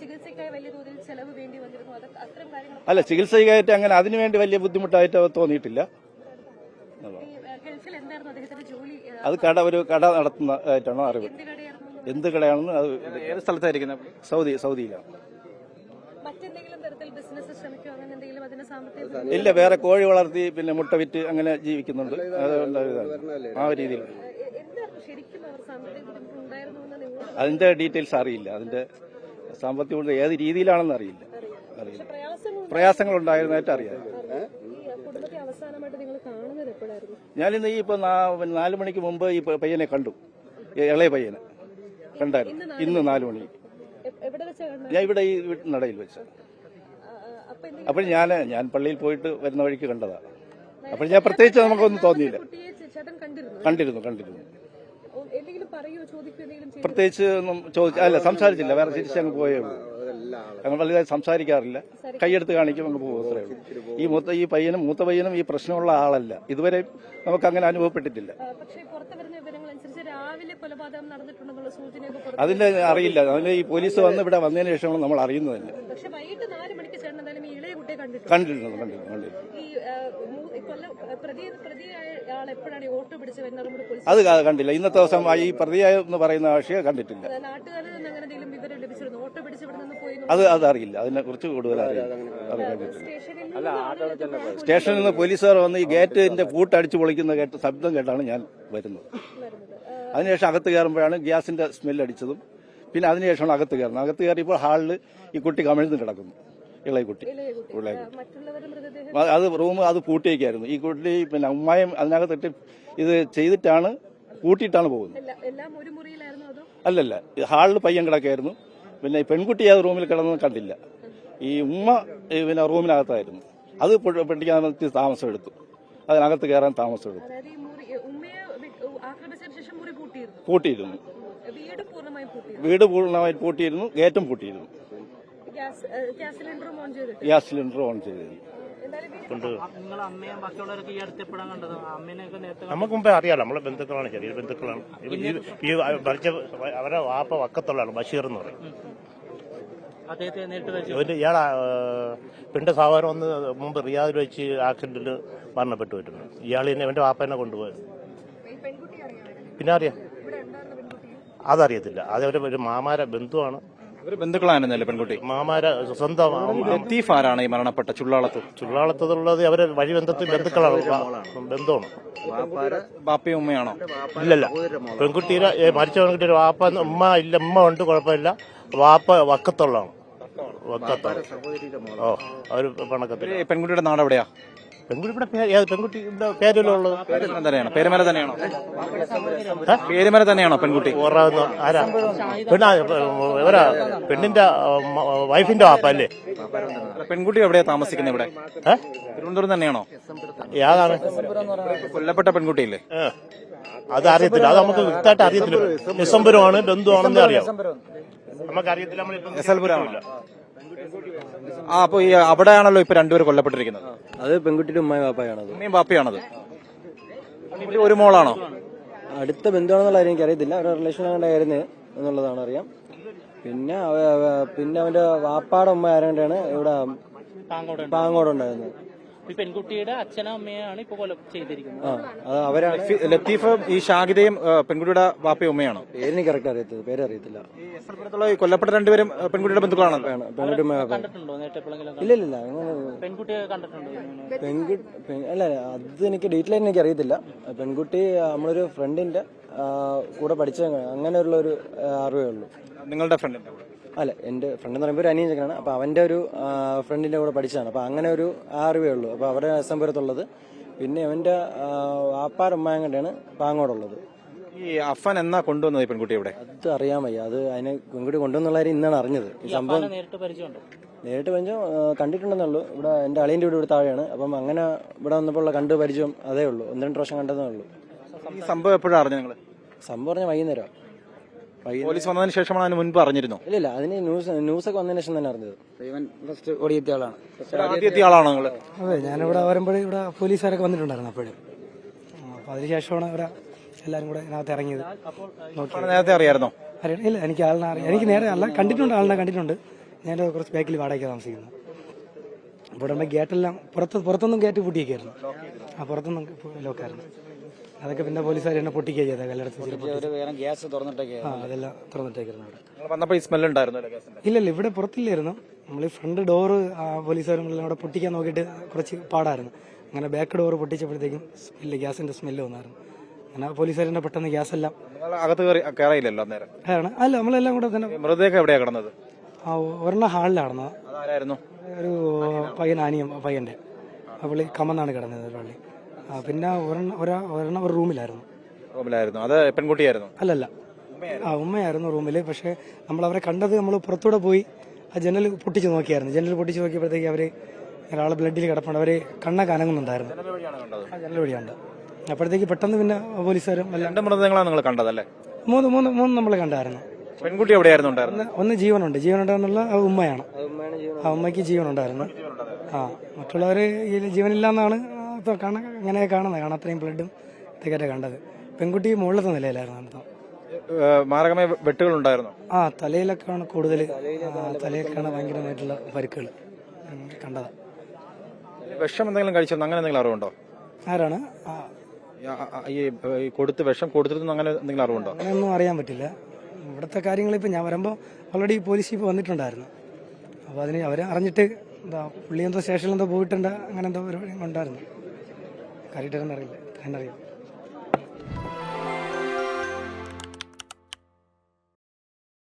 ചികിത്സയ്ക്കായി വലിയ തോതിൽ ചെലവ് വേണ്ടി വന്നിരുന്നു. അത് അത്തരം കാര്യങ്ങൾ അല്ല ചികിത്സയ്ക്കായിട്ട് അങ്ങനെ അതിനുവേണ്ടി വലിയ ബുദ്ധിമുട്ടായിട്ട് തോന്നിയിട്ടില്ല. ഈ ഏഹ്, എന്തായിരുന്നു അദ്ദേഹത്തിന്റെ ജോലി? അത് കട ഒരു കട നടത്തുന്ന ആയിട്ടാണോ അറിവ്. എന്ത് കടയാണെന്ന് അത് ഏത് സ്ഥലത്തായിരിക്കുന്നത് സൗദി സൗദിയിലാണ് ഇല്ല വേറെ കോഴി വളർത്തി പിന്നെ മുട്ട വിറ്റ് അങ്ങനെ ജീവിക്കുന്നുണ്ട്. ആ ഒരു രീതിയിൽ അതിന്റെ ഡീറ്റെയിൽസ് അറിയില്ല. അതിന്റെ സാമ്പത്തിക ഏത് രീതിയിലാണെന്ന് അറിയില്ല. അറിയില്ല. പ്രയാസങ്ങൾ ഉണ്ടായിരുന്നതായിട്ട് അറിയാം. ഞാനിന്ന് ഈ ഇപ്പൊ നാല് മണിക്ക് മുമ്പ് ഈ പയ്യനെ കണ്ടു. ഇളയ പയ്യനെ കണ്ടായിരുന്നു. ഇന്ന് നാല് മണി. ഞാൻ ഇവിടെ ഈ നടയിൽ വെച്ച്. അപ്പോൾ ഞാൻ ഞാൻ പള്ളിയിൽ പോയിട്ട് വരുന്ന വഴിക്ക് കണ്ടതാണ് അപ്പോൾ ഞാൻ പ്രത്യേകിച്ച് നമുക്കൊന്നും തോന്നിയില്ല. കണ്ടിരുന്നു കണ്ടിരുന്നു കണ്ടിരുന്നു ഓ, എന്തെങ്കിലും പറയുകയോ ചോദിക്കുകയോ എന്തെങ്കിലും ചെയ്തു പ്രത്യേകിച്ച് ഒന്നും ചോദിച്ച അല്ല സംസാരിച്ചില്ല. വേറെ തിരിച്ചങ്ങ് പോയേ ഉള്ളൂ. ഞങ്ങൾ വലുതായി സംസാരിക്കാറില്ല. കൈയെടുത്ത് കാണിക്കും അങ്ങ് പോകും അത്രേ ഉള്ളൂ. ഈ മൂത്ത ഈ പയ്യനും മൂത്ത പയ്യനും ഈ പ്രശ്നമുള്ള ആളല്ല. ഇതുവരെ നമുക്ക് അങ്ങനെ അനുഭവപ്പെട്ടിട്ടില്ല. അതിന്റെ അറിയില്ല. അതിന് ഈ പോലീസ് വന്ന് ഇവിടെ വന്നതിന് ശേഷമാണ് നമ്മൾ അറിയുന്നത് തന്നെ. കണ്ടിരുന്നു കണ്ടിരുന്നു കണ്ടിരുന്നു അത് കണ്ടില്ല. ഇന്നത്തെ ദിവസം ഈ പ്രതിയായ എന്ന് പറയുന്ന ആശയെ കണ്ടിട്ടില്ല. അത് അതറിയില്ല. അറിയില്ല അതിനെ കുറിച്ച് കൂടുതൽ അറിയില്ല. സ്റ്റേഷനിൽ നിന്ന് സ്റ്റേഷനിൽ നിന്ന് പോലീസുകാർ വന്ന് ഈ ഗേറ്റിന്റെ പൂട്ടടിച്ച് പൊളിക്കുന്ന കേട്ട് ശബ്ദം കേട്ടാണ് ഞാൻ വരുന്നത്. അതിനുശേഷം അകത്ത് കയറുമ്പോഴാണ് ഗ്യാസിന്റെ സ്മെല്ലടിച്ചതും പിന്നെ അതിനുശേഷമാണ് അകത്ത് കയറുന്നത്. അകത്ത് കയറിയപ്പോൾ ഹാളിൽ ഈ കുട്ടി കമിഴ്ന്ന് കിടക്കുന്നു. ഇളയ കുട്ടി. ഇളയ കുട്ടി. മൃതദേഹം അത് റൂം അത് പൂട്ടിയേക്കായിരുന്നു. ഈ കുട്ടി പിന്നെ അമ്മായും അതിനകത്തിട്ട് ഇത് ചെയ്തിട്ടാണ് കൂട്ടിയിട്ടാണ് പോകുന്നത്. അല്ലല്ല ഹാളിൽ പയ്യൻ കിടക്കായിരുന്നു. പിന്നെ പെൺകുട്ടി ആ റൂമിൽ കിടന്നത് കണ്ടില്ല. ഈ ഉമ്മ പിന്നെ റൂമിനകത്തായിരുന്നു. അത് പെട്ടിക്കാൻ താമസം എടുത്തു. അതിനകത്ത് കയറാൻ താമസം എടുത്തു. പൂട്ടിയിരുന്നു. വീട് പൂർണമായി പൂട്ടിയിരുന്നു. ഗേറ്റും പൂട്ടിയിരുന്നു. ഗ്യാസ് സിലിണ്ടർ ഓൺ ചെയ്തിരുന്നു നമുക്ക് മുമ്പേ അറിയാലോ നമ്മളെ ബന്ധുക്കളാണ് ചെറിയ ബന്ധുക്കളാണ്. ഈ- മരിച്ച അവരെ വാപ്പ വക്കത്തുള്ളതാണ് ബഷീർ എന്ന് പറയും. ഇയാളെ പെണ്ണ് സഹോദരൻ ഒന്ന് മുമ്പ് റിയാദിൽ വെച്ച് ആക്സിഡന്റിൽ മരണപ്പെട്ടു പോയിട്ടുണ്ട്. ഇയാൾ തന്നെ വാപ്പ വാപ്പനെ കൊണ്ടുപോയത്. പിന്നെ അറിയാം. അതറിയത്തില്ല. അത് ഒരു ഒരു മാമാര ബന്ധുവാണ്. ബന്ധുക്കളായിരുന്നല്ലേ പെൺകുട്ടി. മാമാര സ്വന്തം ലത്തീഫ് ആരാണ് ഈ മരണപ്പെട്ട ചുള്ളാളത്ത്. ചുള്ളാളത്തുള്ളത് അവരെ വഴിബന്ധത്തിൽ ബന്ധുക്കളാണ് ബന്ധമാണ് ബാപ്പയും ഉമ്മയാണോ? ഇല്ലല്ല. പെൺകുട്ടിയുടെ ഏ, മരിച്ച പെൺകുട്ടിയുടെ വാപ്പ ഉമ്മ ഇല്ല ഉമ്മ ഉണ്ട് കുഴപ്പമില്ല. വാപ്പ വക്കത്തുള്ളതാണ്. വക്കത്താണ്. ഓ അവർ പണക്കത്തിൽ പെൺകുട്ടിയുടെ നാട് എവിടെയാ പെൺകുട്ടിയുടെ പേര് പേരുമല തന്നെയാണോ? പേരുമല തന്നെയാണോ? പേരുമല തന്നെയാണോ പെൺകുട്ടി? ഓറാവുന്ന ആരാ? പെണ്ണാ ഇവരാ പെണ്ണിന്റെ വൈഫിന്റെ വാപ്പ അല്ലേ? പെൺകുട്ടി എവിടെയാ താമസിക്കുന്നത് ഇവിടെ? തിരുവനന്തപുരം തന്നെയാണോ? യാതാണ് കൊല്ലപ്പെട്ട പെൺകുട്ടിയില്ലേ. അത് അറിയത്തില്ല അത് നമുക്ക് വ്യക്തമായിട്ട് അറിയത്തില്ല. നിസംബരമാണ് ബന്ധുവാണെന്ന് അറിയാം. നമുക്ക് അറിയത്തില്ല നമ്മളിപ്പം എസൽപുരമാണോ ആ അപ്പൊ ഈ അവിടെയാണല്ലോ ഇപ്പൊ രണ്ടുപേർ കൊല്ലപ്പെട്ടിരിക്കുന്നത്. അത് പെൺകുട്ടിയുടെ ഉമ്മയും പാപ്പയാണത് ഉമ്മയും ബാപ്പയാണത് ഇവർ ഒരു മോളാണോ? അടുത്ത ബന്ധുവാണെന്നുള്ള കാര്യം എനിക്കറിയത്തില്ല. അവരുടെ റിലേഷൻ ആയിരുന്നു എന്നുള്ളതാണ് അറിയാം. പിന്നെ അവ- അവ- പിന്നെ അവന്റെ വാപ്പാടെ ഉമ്മ ആരാണ്ടാണ് ഇവിടെ പാങ്ങോട് ഉണ്ടായിരുന്നത്. ഈ പെൺകുട്ടിയുടെ അച്ഛനും അമ്മയാണ് ഇപ്പൊ കൊല ചെയ്തിരിക്കുന്നത്. അവരാണ് ലഫി- ലത്തീഫ് ഈ ഷാഹിദയും പെൺകുട്ടിയുടെ വാപ്പയും ഉമ്മയാണ്. പേരിന് കറക്റ്റ് അറിയത്തില്ല പേര് അറിയത്തില്ല ഈ കൊല്ലപ്പെട്ട രണ്ടുപേരും പെൺകുട്ടിയുടെ ബന്ധുക്കളാണോ. ആണ് പെൺകുട്ടി കണ്ടിട്ടുണ്ടോ? നേരത്തെ എപ്പോഴെങ്കിലും ഇല്ല ഇല്ല പെൺകുട്ടിയെ കണ്ടിട്ടുണ്ടോ? പെൺകുട്ടി അല്ല അത് എനിക്ക് ഡീറ്റെയിൽ ആയിട്ട് എനിക്ക് അറിയത്തില്ല. പെൺകുട്ടി നമ്മളൊരു ഫ്രണ്ടിന്റെ കൂടെ പഠിച്ച അങ്ങനെയുള്ള ഒരു അറിവേ ഉള്ളൂ. നിങ്ങളുടെ ഫ്രണ്ടിന്റെ അല്ല എന്റെ ഫ്രണ്ട് എന്ന് പറയുമ്പോൾ ഒരു അനിയൻ ചെക്കനാണ്. അപ്പൊ അവന്റെ ഒരു ഫ്രണ്ടിന്റെ ഫ്രണ്ടിന്റെ കൂടെ പഠിച്ചതാണ്. അപ്പൊ അങ്ങനെ ഒരു ആ അറിവേ ഉള്ളൂ. അപ്പൊ അവിടെ അസംപുരത്തുള്ളത്. പിന്നെ അവന്റെ ആപ്പാരമ്മയും കണ്ടാണ് പാങ്ങോടുള്ളത്. ഈ അഫൻ എന്നാ കൊണ്ടുവന്നത് ഈ പെൺകുട്ടി ഇവിടെ? അത് അറിയാൻ വയ്യ. അത് അതിനെ പെൺകുട്ടി കൊണ്ടുവന്നുള്ള കാര്യം ഇന്നാണ് അറിഞ്ഞത്. ഈ സംഭവം നേരിട്ട് പരിചയമുണ്ടോ? നേരിട്ട് പരിചയം കണ്ടിട്ടുണ്ടെന്നുള്ളൂ. ഇവിടെ എന്റെ അളിയന്റെ വീട് ഇവിടെ താഴെയാണ്. അപ്പം അങ്ങനെ ഇവിടെ വന്നപ്പോൾ ഉള്ള കണ്ട് പരിചയം അതേ ഉള്ളൂ. ഒന്ന് രണ്ട് പ്രാവശ്യം കണ്ടതേ ഉള്ളൂ. ഈ സംഭവം എപ്പോഴാണ് അറിഞ്ഞത് നിങ്ങൾ സംഭവം പറഞ്ഞാൽ വൈകുന്നേരം. പോലീസ് വന്നതിന് ശേഷമാണ് അതിന് മുൻപ് അറിഞ്ഞിരുന്നു ഇല്ല ഇല്ല അതിന് ന്യൂസ് ഒക്കെ വന്നതിന് ശേഷം തന്നെ അറിഞ്ഞത്. ഇവൻ ഫസ്റ്റ് ഓടിയെത്തിയ ആളാണ്. നിങ്ങൾ അതെ ഞാനിവിടെ വരുമ്പോഴേ ഇവിടെ പോലീസുകാരൊക്കെ വന്നിട്ടുണ്ടായിരുന്നു അപ്പോഴും. അപ്പൊ അതിനുശേഷമാണ് ഇവിടെ എല്ലാരും കൂടെ ഇതിനകത്ത് ഇറങ്ങിയത്. നേരത്തെ അറിയായിരുന്നോ? അറിയണം ഇല്ല എനിക്ക് ആളിനെ അറിയാം. എനിക്ക് നേരെ അല്ല കണ്ടിട്ടുണ്ട് ആളിനെ കണ്ടിട്ടുണ്ട്. ഞാൻ കുറച്ച് ബാക്കിൽ വാടകയ്ക്ക് താമസിക്കുന്നു ഇവിടെ ഗേറ്റെല്ലാം പുറത്ത് പുറത്തൊന്നും ഗേറ്റ് പൂട്ടിയൊക്കെയായിരുന്നു ആ പുറത്തൊന്നും ലോക്കായിരുന്നു അതൊക്കെ പിന്നെ പോലീസുകാർ എന്നെ പൊട്ടിക്കുക ചെയ്തത് കല്ലെടുത്ത്. ഗ്യാസ് തുറന്നിട്ടൊക്കെ ആ അതെല്ലാം തുറന്നിട്ടേക്കായിരുന്നു അവിടെ. വന്നപ്പോൾ ഈ സ്മെൽ ഉണ്ടായിരുന്നു അല്ലേ ഇല്ല ഇല്ല ഇവിടെ പുറത്തില്ലായിരുന്നു. നമ്മൾ ഈ ഫ്രണ്ട് ഡോറ് പോലീസുകാരെല്ലാം അവിടെ പൊട്ടിക്കാൻ നോക്കിയിട്ട് കുറച്ച് പാടായിരുന്നു. അങ്ങനെ ബാക്ക് ഡോറ് പൊട്ടിച്ചപ്പോഴത്തേക്കും സ്മെല്ല് ഗ്യാസിന്റെ സ്മെല്ല് വന്നായിരുന്നു. അങ്ങനെ പോലീസുകാരന്റെ പെട്ടെന്ന് ഗ്യാസ് എല്ലാം നിങ്ങൾ അകത്ത് കയറി കയറിയില്ലല്ലോ അന്നേരം? ആണ്. അല്ല നമ്മളെല്ലാം കൂടെ തന്നെ മൃതദേഹം എവിടെയാ കിടന്നത്? ആ ഒരെണ്ണം ഹാളിലാണ് ഒരു പയ്യൻ ആനിയം പയ്യന്റെ. അപ്പോൾ കമന്നാണ് കിടന്നത് ഒരു പള്ളി. പിന്നെ ഒരെണ്ണം ഒരാ ഒരെണ്ണം ഒരു റൂമിലായിരുന്നു. റൂമിലായിരുന്നു. അത് പെൺകുട്ടിയായിരുന്നു? അല്ലല്ല. ആ ഉമ്മയായിരുന്നു റൂമിൽ പക്ഷേ നമ്മൾ അവരെ കണ്ടത് നമ്മൾ പുറത്തൂടെ പോയി ആ ജനൽ പൊട്ടിച്ച് നോക്കിയായിരുന്നു. ജനൽ പൊട്ടിച്ച് നോക്കിയപ്പോഴത്തേക്ക് അവർ ഒരാൾ ബ്ലഡിൽ കിടപ്പുണ്ട്. അവർ കണ്ണ അനങ്ങുന്നുണ്ടായിരുന്നു. ആ ജനൽ വഴിയാണ്ട്. അപ്പോഴത്തേക്ക് പെട്ടെന്ന് പിന്നെ പോലീസുകാരും രണ്ട് മൃതദേഹങ്ങളാണ് നിങ്ങൾ കണ്ടതല്ലേ? മൂന്ന് മൂന്ന് മൂന്ന് നമ്മൾ കണ്ടായിരുന്നു. പെൺകുട്ടി എവിടെയായിരുന്നു ഉണ്ടായിരുന്നത്? ഒന്ന് ജീവനുണ്ട്. ജീവനുണ്ടെന്നുള്ള ആ ഉമ്മയാണ്. ആ ഉമ്മയ്ക്ക് ജീവനുണ്ടായിരുന്നു. ആ മറ്റുള്ളവർ ജീവനില്ല ജീവനില്ലാന്നാണ് ഇപ്പൊ കാണാൻ അങ്ങനെ കാണുന്നത് കാണാൻ അത്രയും ബ്ലഡും ഇതൊക്കെ കണ്ടത്. പെൺകുട്ടി മുകളിലത്തെ നിലയിലായിരുന്നു ഏഹ് മാരകമായ വെട്ടുകൾ ഉണ്ടായിരുന്നു ആ തലയിലൊക്കെയാണ് കൂടുതൽ തലയിലൊക്കെയാണ് ഭയങ്കരമായിട്ടുള്ള പരുക്കുകൾ കണ്ടത്. വിഷം എന്തെങ്കിലും കഴിച്ചോ അങ്ങനെ എന്തെങ്കിലും അറിവുണ്ടോ? ആരാണ്? ഈ കൊടുത്ത് വിഷം കൊടുത്തിരുന്നു? അങ്ങനെ എന്തെങ്കിലും അറിവുണ്ടോ? അങ്ങനെയൊന്നും അറിയാൻ പറ്റില്ല. ഇവിടുത്തെ കാര്യങ്ങൾ ഇപ്പം ഞാൻ വരുമ്പോൾ ഓൾറെഡി പോലീസ് ഇപ്പോൾ വന്നിട്ടുണ്ടായിരുന്നു. അപ്പോൾ അതിന് അവരെ അറിഞ്ഞിട്ട് എന്താ പുള്ളി എന്തോ സ്റ്റേഷനിൽ എന്തോ പോയിട്ടുണ്ട്? അങ്ങനെ എന്തോ പരിപാടി ഉണ്ടായിരുന്നു. കാര്യമായിട്ടൊന്നും അറിയില്ല. എന്നറിയാം